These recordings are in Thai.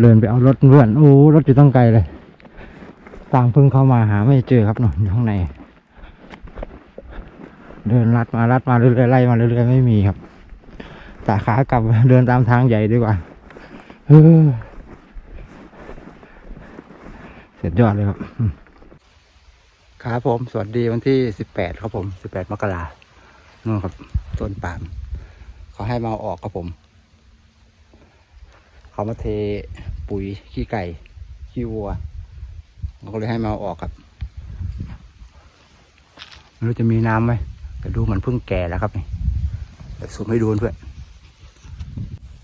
เดินไปเอารถเพื่อนโอ้รถอยู่ตั้งไกลเลย ตามเพิ่งเข้ามาหาไม่เจอครับหนอนอยู่ข้างใน เดินลัดมาลัดมาเรื่อยๆไล่มาเรื่อยๆไม่มีครับแต่ขากลับเดินตามทางใหญ่ดีกว่าเออเสร็จยอดเลยครับ ครับผม สวัสดีวันที่สิบแปดครับผมสิบแปดมกรานู่นครับต้นปาล์มเขาให้มาอาออกครับผม เขามาเท ปุ๋ยขี้ไก่ขี้วัวเขาก็เลยให้มาออกครับไม่รู้จะมีน้ำไหมแต่ดูเหมือนเพิ่งแก่แล้วครับนี่เดี๋ยวซูมให้ดูเพื่อน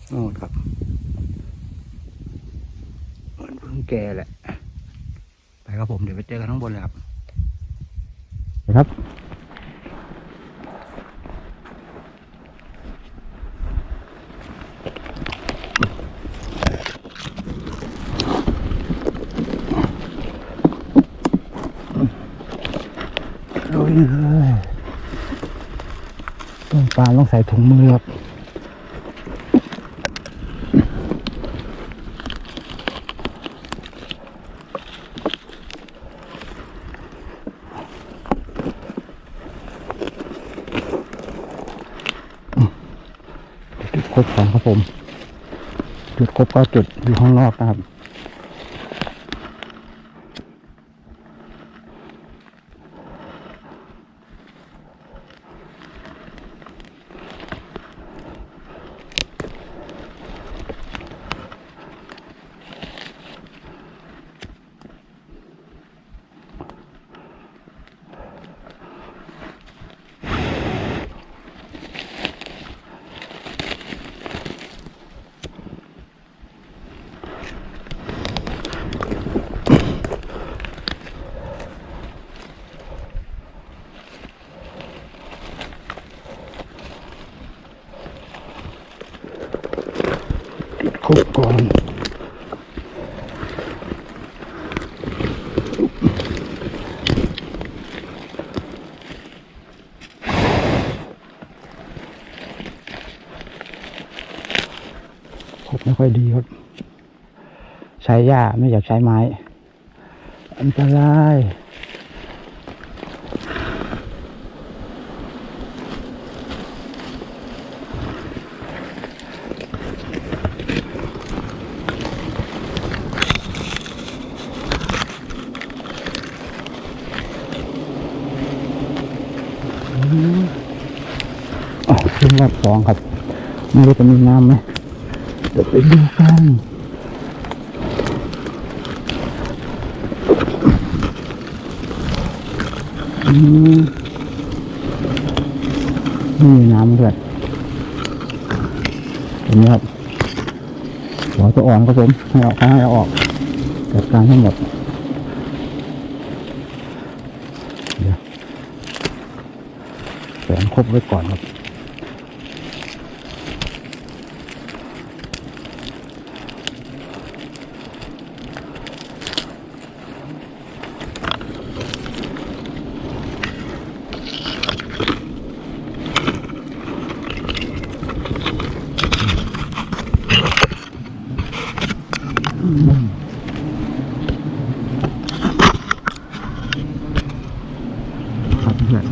โน่นครับเหมือนเพิ่งแก่แหละไปครับผมเดี๋ยวไปเจอกันข้างบนเลยครับไปครับ โอ้ยเลยต้น ปลาต้องใส่ถุงมือครับจุดครบสองครับผม จุดครบก็จุดอยู่ข้างนอกนะครับ ครบก่อนไม่ค่อยดีครับ ใช้หญ้าไม่อยากใช้ไม้ อันตราย อ๋อขึ้น รอบสองครับ ไม่รู้จะมีน้ำไหมเดี๋ยวไปดูกันอืมไม่มีน้ำด้วยเห็นไหมครับหัวจะอ่อนครับผมให้ออกให้ออกจัดการให้หมดแฝงครบไว้ก่อนครับเพื่อน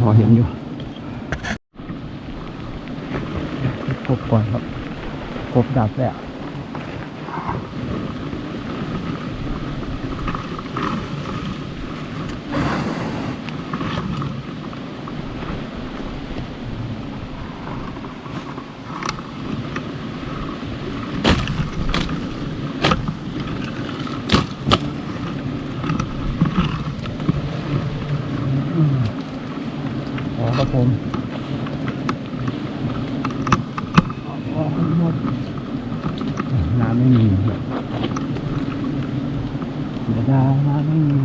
พอเห็นอยู่ครบ ก่อนครับครบดับแล้วครับผมออกใหมดน้ำไม่มีเสียดายน้ำไม่มี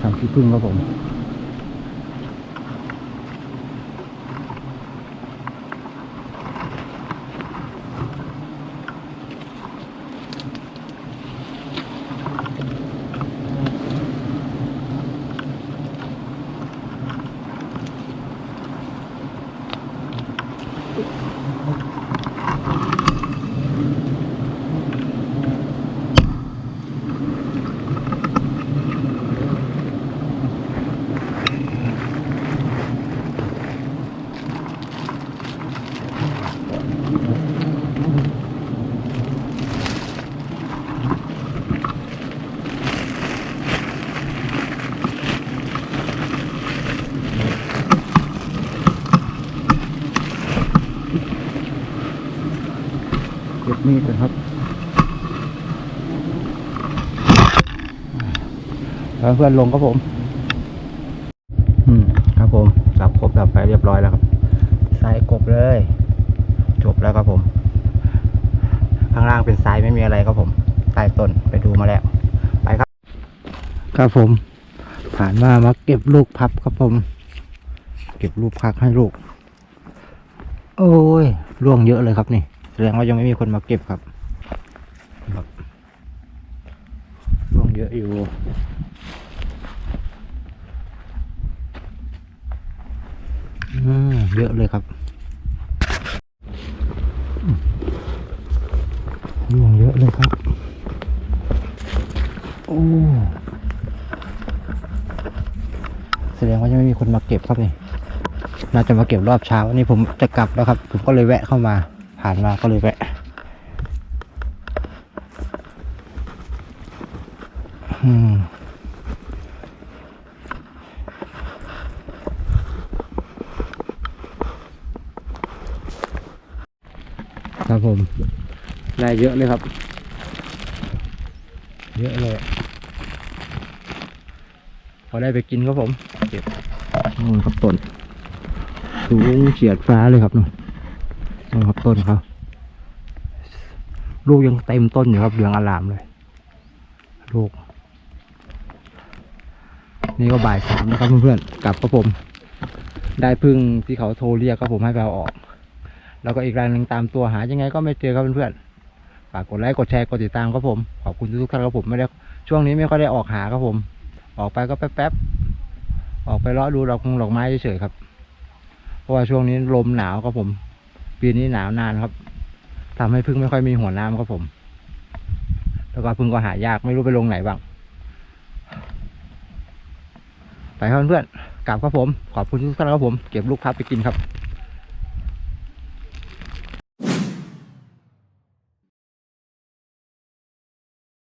ทำที่พึ่งครับผม มีดเลยครับ แล้วเพื่อนลงครับผม อืมครับผมดับครบดับไปเรียบร้อยแล้วครับทรายกบเลย จบแล้วครับผม ข้างล่างเป็นทรายไม่มีอะไรครับผมใต้ต้นไปดูมาแล้ว ไปครับ ครับผม ผ่านมามาเก็บลูกพับครับผม เก็บลูกพักให้ลูก โอ้ยร่วงเยอะเลยครับนี่แส ดงว่ายังไม่มีคนมาเก็บครับครับร่วงเยอะอยู่อืมเยอะเลยครับอืมร่วงเยอะเลยครับ โอ้ แสดงว่ายังไม่มีคนมาเก็บครับนี่ น่าจะมาเก็บรอบเช้า นี่ผมจะกลับแล้วครับ ผมก็เลยแวะเข้ามา ผ่านมาก็เลยแวะอืมครับผมได้เยอะเลยครับ เยอะเลย พอได้ไปกินครับผมเก็บนู่นครับต้นสูงเฉียดฟ้าเลยครับนู่น นู่ครับต้นเขาลูกยังเต็มต้นอยู่ครับเหลืองอลามเลย ลูก นี่ก็บ่ายสามนะครับเพื่อนๆกลับครับผม ได้พึ่งที่เขาโทรเรียกครับผมให้ไปเอาออก แล้วก็อีกรายหนึ่งตามตัวหายังไงก็ไม่เจอครับเพื่อนๆฝากกดไลค์กดแชร์กดติดตามครับผมขอบคุณทุกท่านครับผมไม่ได้ช่วงนี้ไม่ค่อยได้ออกหาครับผม ออกไปก็แป๊บๆออกไปเลาะดูดอกคงดอกไม้เฉยๆครับ เพราะว่าช่วงนี้ลมหนาวครับผม ปีนี้หนาวนานครับทำให้พึ่งไม่ค่อยมีหัวน้ำครับผม แล้วก็พึ่งก็หายากไม่รู้ไปลงไหนบ้าง ไปครับเพื่อนๆกลับครับผม ขอบคุณทุกท่านครับผม เก็บลูกพับไปกินครับ